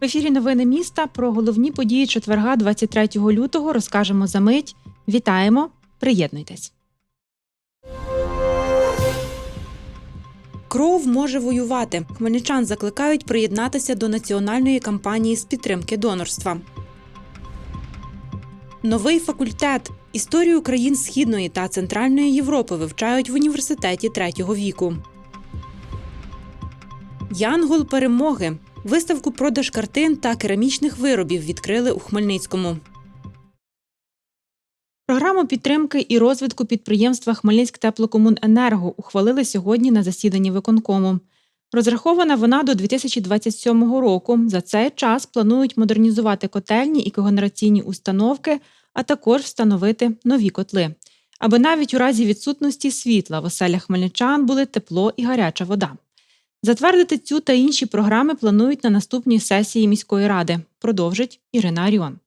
В ефірі новини міста про головні події четверга, 23 лютого, розкажемо за мить. Вітаємо! Приєднуйтесь. Кров може воювати. Хмельничан закликають приєднатися до національної кампанії з підтримки донорства. Новий факультет. Історію країн Східної та Центральної Європи вивчають в університеті третього віку. Янгол перемоги. Виставку продаж картин та керамічних виробів відкрили у Хмельницькому. Програму підтримки і розвитку підприємства Хмельницьк теплокомуненерго ухвалили сьогодні на засіданні виконкому. Розрахована вона до 2027 року. За цей час планують модернізувати котельні і когенераційні установки, а також встановити нові котли, аби навіть у разі відсутності світла в оселях хмельничан були тепло і гаряча вода. Затвердити цю та інші програми планують на наступній сесії міської ради. Продовжить Ірина Аріон.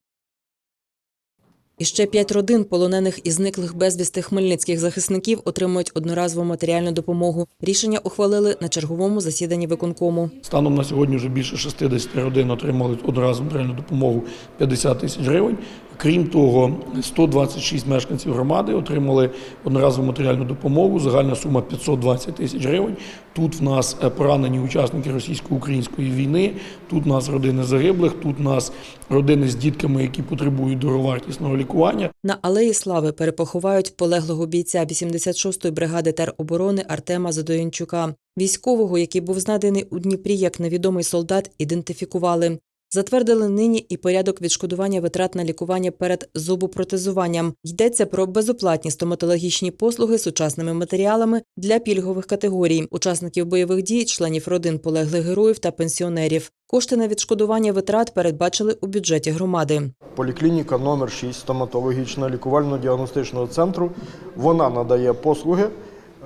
І ще п'ять родин полонених і зниклих безвісти хмельницьких захисників отримують одноразову матеріальну допомогу. Рішення ухвалили на черговому засіданні виконкому. Станом на сьогодні вже більше 60 родин отримали одноразову матеріальну допомогу 50 тисяч гривень. Крім того, 126 мешканців громади отримали одноразову матеріальну допомогу. Загальна сума 520 тисяч гривень. Тут в нас е, поранені учасники російсько-української війни. Тут в нас родини загиблих. Тут в нас родини з дітками, які потребують дороговартісного лікування. На алеї слави перепоховають полеглого бійця 86-ї бригади тероборони Артема Задоянчука. Військового, який був знайдений у Дніпрі як невідомий солдат, ідентифікували. Затвердили нині і порядок відшкодування витрат на лікування перед зубопротезуванням. Йдеться про безоплатні стоматологічні послуги сучасними матеріалами для пільгових категорій учасників бойових дій, членів родин полеглих героїв та пенсіонерів. Кошти на відшкодування витрат передбачили у бюджеті громади. Поліклініка номер 6 стоматологічно лікувально-діагностичного центру. Вона надає послуги,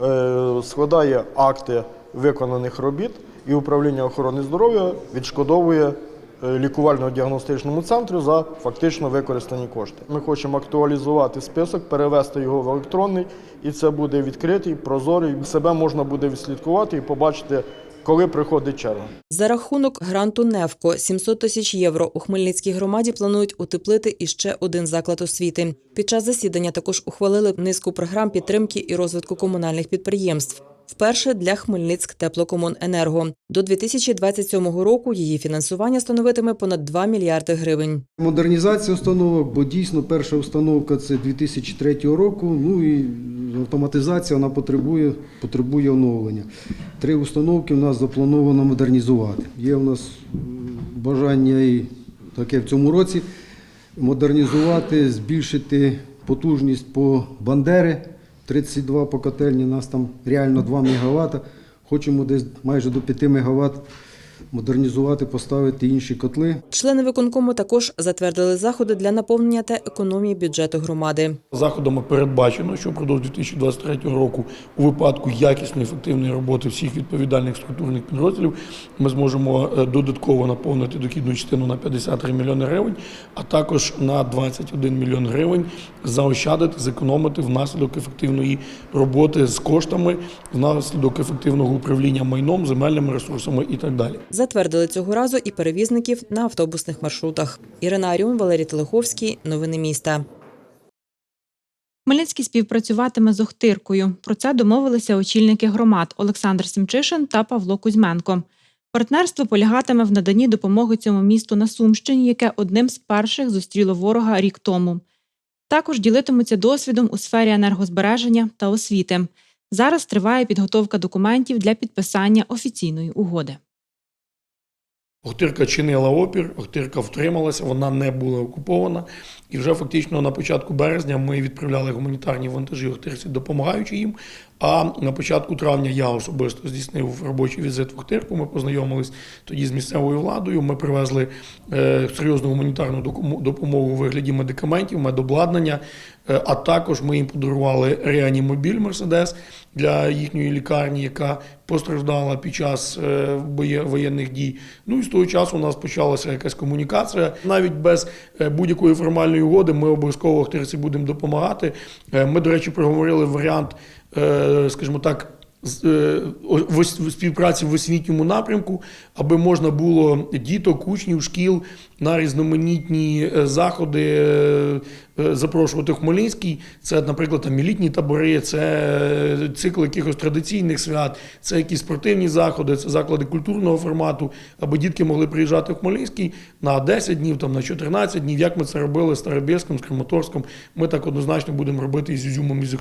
е, складає акти виконаних робіт і управління охорони здоров'я відшкодовує лікувально-діагностичному центру за фактично використані кошти. Ми хочемо актуалізувати список, перевести його в електронний, і це буде відкритий, прозорий. Себе можна буде відслідкувати і побачити, коли приходить черга. За рахунок гранту «Невко» 700 тисяч євро у Хмельницькій громаді планують утеплити іще один заклад освіти. Під час засідання також ухвалили низку програм підтримки і розвитку комунальних підприємств. Вперше для Хмельницьк теплокомуненерго. До 2027 року її фінансування становитиме понад 2 мільярди гривень. Модернізація установок, бо дійсно перша установка це 2003 року. Ну і автоматизація вона потребує, потребує оновлення. Три установки в нас заплановано модернізувати. Є в нас бажання і таке в цьому році модернізувати, збільшити потужність по Бандери 32 по котельні, нас там реально 2 МВт. Хочемо десь майже до 5 МВт модернізувати, поставити інші котли. Члени виконкому також затвердили заходи для наповнення та економії бюджету громади. Заходами передбачено, що впродовж 2023 року у випадку якісної ефективної роботи всіх відповідальних структурних підрозділів ми зможемо е, додатково наповнити дохідну частину на 53 мільйони гривень, а також на 21 мільйон гривень заощадити, зекономити внаслідок ефективної роботи з коштами, внаслідок ефективного управління майном, земельними ресурсами і так далі. Затвердили цього разу і перевізників на автобусних маршрутах. Ірина Аріон, Валерій Телеховський. Новини міста. Хмельницький співпрацюватиме з Охтиркою. Про це домовилися очільники громад Олександр Семчишин та Павло Кузьменко. Партнерство полягатиме в наданні допомоги цьому місту на Сумщині, яке одним з перших зустріло ворога рік тому. Також ділитимуться досвідом у сфері енергозбереження та освіти. Зараз триває підготовка документів для підписання офіційної угоди. Охтирка чинила опір, Охтирка втрималася, вона не була окупована. І вже фактично на початку березня ми відправляли гуманітарні вантажі Охтирці, допомагаючи їм. А на початку травня я особисто здійснив робочий візит в Охтирку. Ми познайомились тоді з місцевою владою. Ми привезли е, серйозну гуманітарну допомогу у вигляді медикаментів, медобладнання. Е, А також ми їм подарували реанімобіль Мерседес для їхньої лікарні, яка постраждала під час е, воєнних дій. Ну і з того часу у нас почалася якась комунікація. Навіть без е, будь-якої формальної угоди ми обов'язково актерці будемо допомагати. Ми, до речі, проговорили варіант, скажімо так. в співпраці в освітньому напрямку, аби можна було діток, учнів, шкіл на різноманітні е, заходи е, е, запрошувати Хмельницький. Це, наприклад, там літні табори, це цикл якихось традиційних свят, це якісь спортивні заходи, це заклади культурного формату, аби дітки могли приїжджати в Хмельницький на 10 днів, там на 14 днів. Як ми це робили з Старобєском, з Краматорськом, ми так однозначно будемо робити і з Ізюмом, і з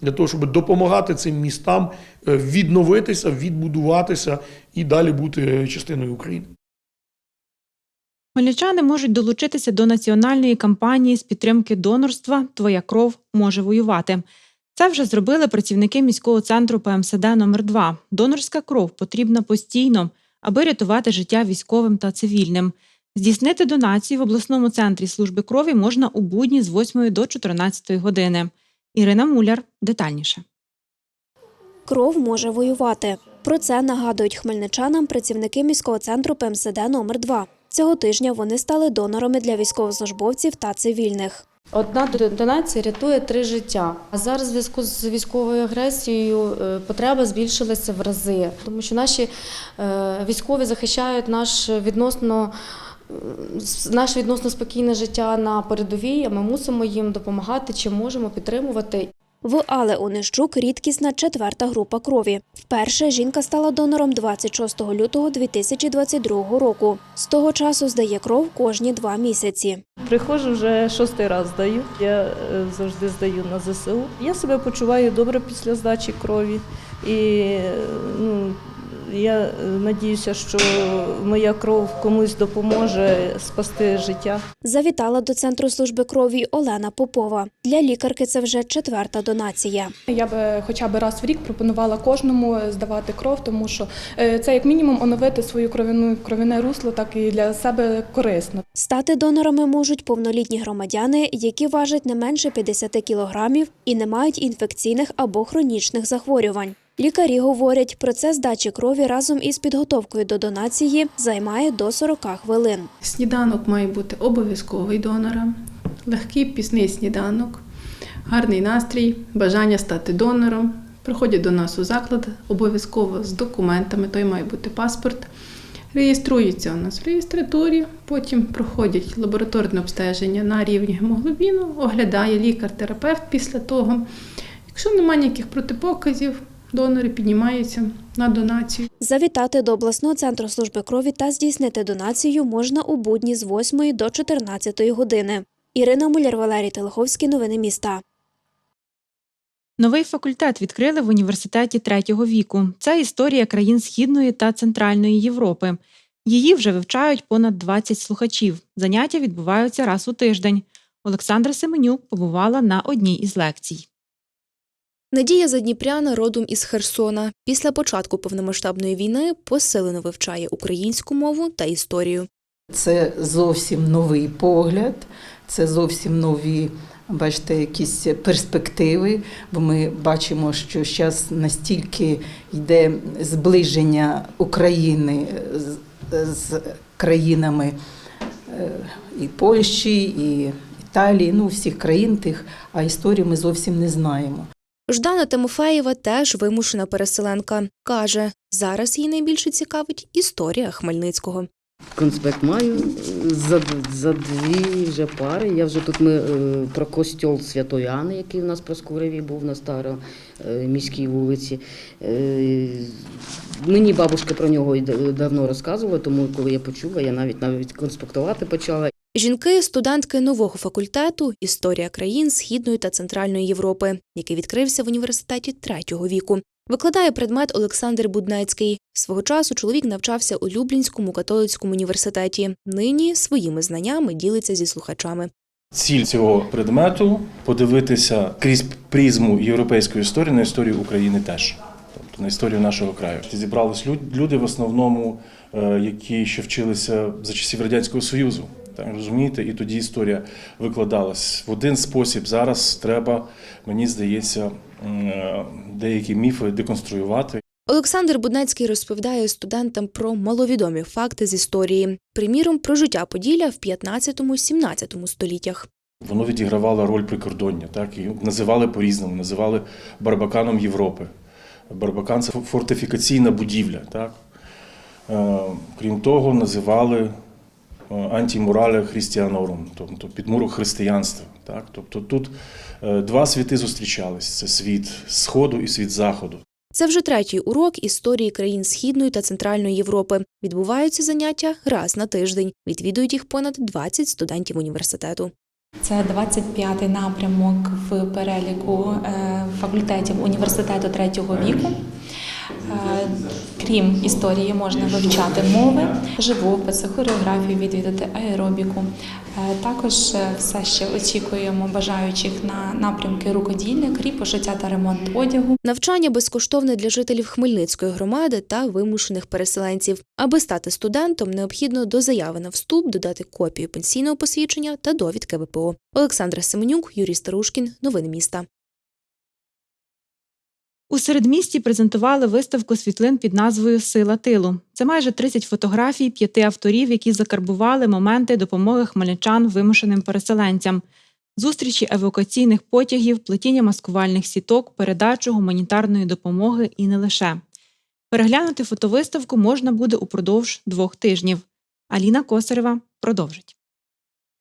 для того, щоб допомагати цим містам відновитися, відбудуватися і далі бути частиною України. Хмельничани можуть долучитися до національної кампанії з підтримки донорства Твоя кров може воювати. Це вже зробили працівники міського центру ПМСД номер 2 Донорська кров потрібна постійно, аби рятувати життя військовим та цивільним. Здійснити донацію в обласному центрі служби крові можна у будні з 8 до 14 години. Ірина Муляр детальніше. Кров може воювати. Про це нагадують хмельничанам працівники міського центру ПМСД номер 2 Цього тижня вони стали донорами для військовослужбовців та цивільних. Одна донація рятує три життя. А зараз в зв'язку з військовою агресією е, потреба збільшилася в рази, тому що наші е, військові захищають наш відносно. е, Наше відносно спокійне життя на передовій, а ми мусимо їм допомагати, чи можемо підтримувати. В Але Онищук рідкісна четверта група крові. Вперше жінка стала донором 26 лютого 2022 року. З того часу здає кров кожні два місяці. Приходжу вже шостий раз здаю. Я е, завжди здаю на ЗСУ. Я себе почуваю добре після здачі крові. І е, ну, я е, надіюся, що моя кров комусь допоможе спасти життя. Завітала до центру служби крові Олена Попова. Для лікарки це вже четверта донація. Я би хоча б раз в рік пропонувала кожному здавати кров, тому що е, це як мінімум оновити свою кров'яну кров'яне русло, так і для себе корисно. Стати донорами можуть повнолітні громадяни, які важать не менше 50 кілограмів і не мають інфекційних або хронічних захворювань. Лікарі говорять, процес здачі крові разом із підготовкою до донації займає до 40 хвилин. Сніданок має бути обов'язковий донора, легкий пісний сніданок, гарний настрій, бажання стати донором. Приходять до нас у заклад обов'язково з документами, той має бути паспорт. Реєструються у нас в реєстратурі, потім проходять лабораторне обстеження на рівні гемоглобіну, оглядає лікар-терапевт після того. Якщо немає ніяких протипоказів, донори піднімаються на донацію. Завітати до обласного центру служби крові та здійснити донацію можна у будні з 8 до 14 години. Ірина Муляр, Валерій Телеховський. Новини міста. Новий факультет відкрили в університеті третього віку. Це історія країн Східної та Центральної Європи. Її вже вивчають понад 20 слухачів. Заняття відбуваються раз у тиждень. Олександра Семенюк побувала на одній із лекцій. Надія Задніпряна родом із Херсона. Після початку повномасштабної війни посилено вивчає українську мову та історію. Це зовсім новий погляд, це зовсім нові, бачите, якісь перспективи. Бо ми бачимо, що зараз настільки йде зближення України з, країнами е, і Польщі, і Італії, ну всіх країн тих, а історії ми зовсім не знаємо. Ждана Тимофеєва теж вимушена переселенка. Каже, зараз її найбільше цікавить історія Хмельницького. Конспект маю за, за дві вже пари. Я вже тут ми е, про костьол Святої Анни, який у нас про Скурові був на старо е, вулиці. Е, мені бабушка про нього давно розказувала, тому коли я почула, я навіть навіть конспектувати почала. Жінки студентки нового факультету Історія країн Східної та Центральної Європи, який відкрився в університеті третього віку. Викладає предмет Олександр Буднецький. Свого часу чоловік навчався у Люблінському католицькому університеті. Нині своїми знаннями ділиться зі слухачами. Ціль цього предмету подивитися крізь призму європейської історії на історію України теж, тобто на історію нашого краю. Зібрались люди в основному, е, які ще вчилися за часів радянського союзу. Так, розумієте, і тоді історія викладалась в один спосіб. Зараз треба, мені здається, е, деякі міфи деконструювати Олександр Буднацький розповідає студентам про маловідомі факти з історії, приміром про життя Поділля в 15-17 століттях. Воно відігравало роль прикордоння, так і називали по-різному, називали Барбаканом Європи. Барбакан це фортифікаційна будівля. Так? Е, Крім того, називали е, антімурале тобто підмурок християнства. Так? Тобто тут е, два світи зустрічались: це світ Сходу і світ Заходу. Це вже третій урок історії країн Східної та Центральної Європи. Відбуваються заняття раз на тиждень. Відвідують їх понад 20 студентів університету. Це 25-й напрямок в переліку е, факультетів університету третього віку. Е, Крім історії, можна вивчати мови, живопис, хореографію, відвідати аеробіку. Е, Також е, все ще очікуємо бажаючих на напрямки рукоділля, кріп, пошиття та ремонт одягу. Навчання безкоштовне для жителів Хмельницької громади та вимушених переселенців. Аби стати студентом, необхідно до заяви на вступ додати копію пенсійного посвідчення та довідки ВПО. Олександра Семенюк, Юрій Старушкін. Новини міста. У середмісті презентували виставку світлин під назвою Сила тилу. Це майже 30 фотографій п'яти авторів, які закарбували моменти допомоги хмельничан вимушеним переселенцям, зустрічі евакуаційних потягів, плетіння маскувальних сіток, передачу гуманітарної допомоги і не лише. Переглянути фотовиставку можна буде упродовж двох тижнів. Аліна Косарева продовжить.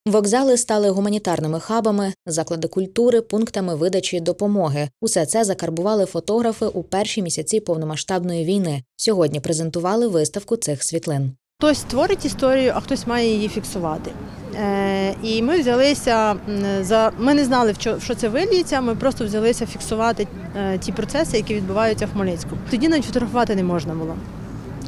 Вокзали стали гуманітарними хабами, заклади культури, пунктами видачі допомоги. Усе це закарбували фотографи у перші місяці повномасштабної війни. Сьогодні презентували виставку цих світлин. Хтось творить історію, а хтось має її фіксувати. Е, і ми взялися за ми не знали, в що, це виліється. Ми просто взялися фіксувати е, ті процеси, які відбуваються в Хмельницькому. Тоді навіть фотографувати не можна було.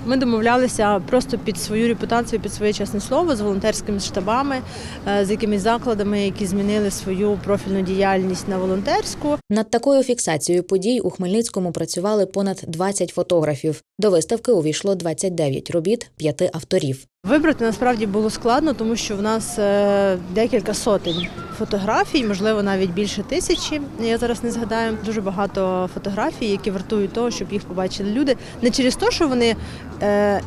Ми домовлялися просто під свою репутацію, під своє чесне слово з волонтерськими штабами, е, з якимись закладами, які змінили свою профільну діяльність на волонтерську. Над такою фіксацією подій у Хмельницькому працювали понад 20 фотографів. До виставки увійшло 29 робіт п'яти авторів. Вибрати насправді було складно, тому що в нас е, декілька сотень фотографій, можливо, навіть більше тисячі. Я зараз не згадаю дуже багато фотографій, які вартують того, щоб їх побачили люди. Не через те, що вони е,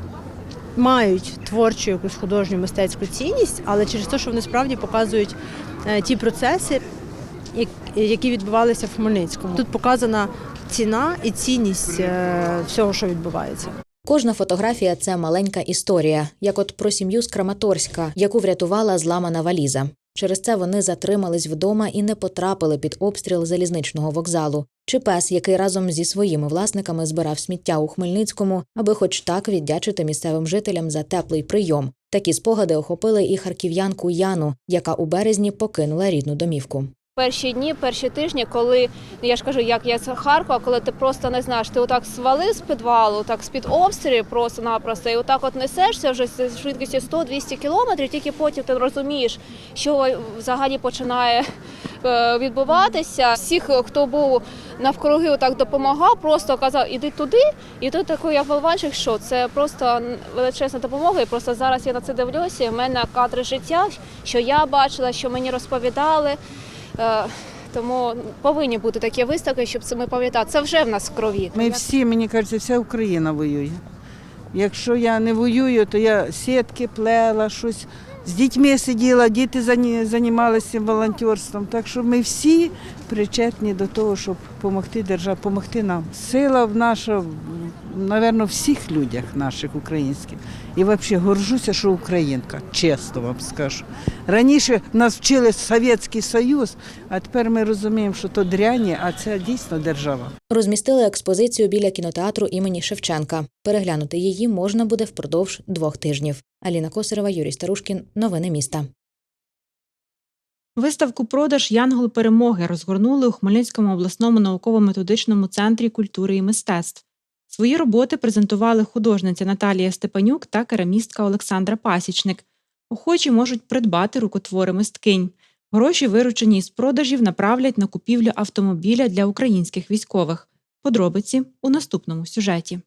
мають творчу якусь художню мистецьку цінність, але через те, що вони справді показують е, ті процеси, які відбувалися в Хмельницькому. Тут показана ціна і цінність е, всього, що відбувається. Кожна фотографія це маленька історія, як от про сім'ю з Краматорська, яку врятувала зламана валіза. Через це вони затримались вдома і не потрапили під обстріл залізничного вокзалу. Чи пес, який разом зі своїми власниками збирав сміття у Хмельницькому, аби хоч так віддячити місцевим жителям за теплий прийом. Такі спогади охопили і харків'янку Яну, яка у березні покинула рідну домівку. Перші дні, перші тижні, коли ну, я ж кажу, як я з Харкова, коли ти просто не знаєш, ти отак свалив з підвалу, так з-під обстрілів просто-напросто, і отак от несешся вже з швидкістю 100-200 кілометрів, тільки потім ти розумієш, що взагалі починає е, відбуватися. Всіх, хто був навкруги, отак допомагав, просто казав, іди туди, і тут такий як болванчик, що це просто величезна допомога. І просто зараз я на це дивлюся. і в мене кадри життя, що я бачила, що мені розповідали. Е, Тому повинні бути такі виставки, щоб це ми пам'ятали. Це вже в нас в крові. Ми всі, мені кажеться, вся Україна воює. Якщо я не воюю, то я сітки плела, щось з дітьми сиділа, діти займалися волонтерством. Так що ми всі причетні до того, щоб допомогти державі, допомогти нам. Сила в наша, напевно, всіх людях наших українських. І взагалі горжуся, що українка, чесно вам скажу. Раніше нас вчили Совєтський Союз, а тепер ми розуміємо, що то дряні, а це дійсно держава. Розмістили експозицію біля кінотеатру імені Шевченка. Переглянути її можна буде впродовж двох тижнів. Аліна Косарева, Юрій Старушкін. Новини міста. Виставку продаж Янгол перемоги розгорнули у Хмельницькому обласному науково-методичному центрі культури і мистецтв. Свої роботи презентували художниця Наталія Степанюк та керамістка Олександра Пасічник. Охочі можуть придбати рукотвори мисткинь. Гроші, виручені із продажів, направлять на купівлю автомобіля для українських військових. Подробиці у наступному сюжеті.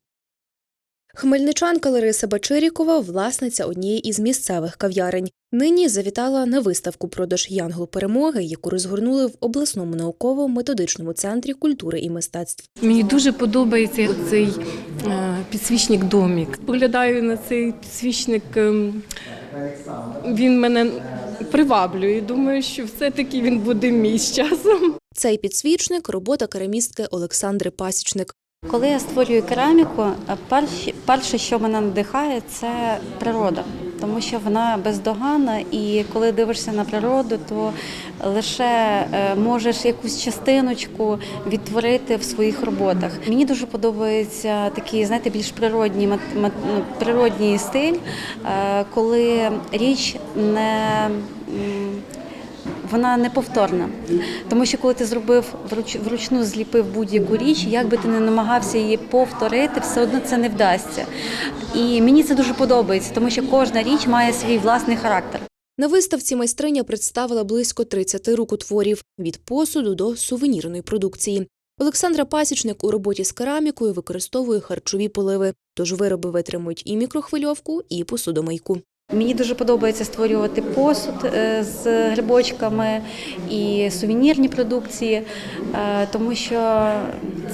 Хмельничанка Лариса Бачирікова, власниця однієї із місцевих кав'ярень. Нині завітала на виставку продаж Янгол перемоги, яку розгорнули в обласному науково-методичному центрі культури і мистецтв. Мені дуже подобається цей підсвічник домік. Поглядаю на цей підсвічник, ем, він мене приваблює. Думаю, що все-таки він буде мій з часом. Цей підсвічник робота керамістки Олександри Пасічник. Коли я створюю кераміку, перші- перше, що мене надихає, це природа, тому що вона бездоганна, і коли дивишся на природу, то лише е, можеш якусь частиночку відтворити в своїх роботах. Мені дуже подобається такий, знаєте, більш природній ну, природній стиль, е, коли річ не вона неповторна. Тому що коли ти зробив вруч, вручну зліпив будь-яку річ, як би ти не намагався її повторити, все одно це не вдасться. І мені це дуже подобається, тому що кожна річ має свій власний характер. На виставці майстриня представила близько 30 рукотворів від посуду до сувенірної продукції. Олександра Пасічник у роботі з керамікою використовує харчові поливи, тож вироби витримують і мікрохвильовку, і посудомийку. Мені дуже подобається створювати посуд е, з грибочками і сувенірні продукції, е, тому що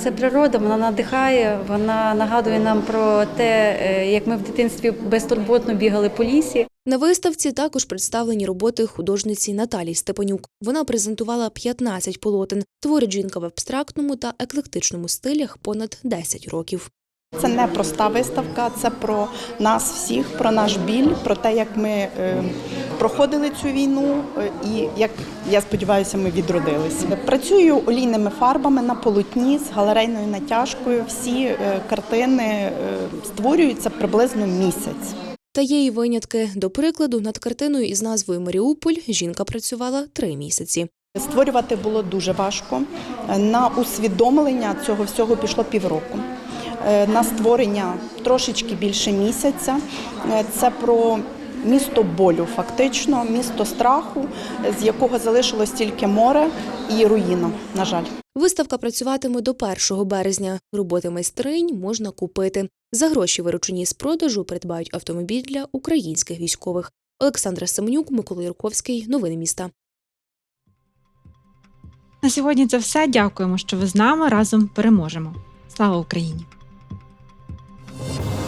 це природа, вона надихає, вона нагадує нам про те, е, як ми в дитинстві безтурботно бігали по лісі. На виставці також представлені роботи художниці Наталії Степанюк. Вона презентувала 15 полотен. Творить жінка в абстрактному та еклектичному стилях понад 10 років. Це не проста виставка, це про нас всіх, про наш біль, про те, як ми е, проходили цю війну е, і як я сподіваюся, ми відродилися. Працюю олійними фарбами на полотні з галерейною натяжкою. Всі е, картини створюються приблизно місяць. Та є й винятки. До прикладу, над картиною із назвою Маріуполь жінка працювала три місяці. Створювати було дуже важко. На усвідомлення цього всього пішло півроку. Е, На створення трошечки більше місяця. Е, Це про місто болю, фактично, місто страху, з якого залишилось тільки море і руїна, на жаль. Виставка працюватиме до 1 березня. Роботи майстринь можна купити. За гроші, виручені з продажу, придбають автомобіль для українських військових. Олександра Семенюк, Микола Юрковський. Новини міста. На сьогодні це все. Дякуємо, що ви з нами разом переможемо. Слава Україні! Thank you.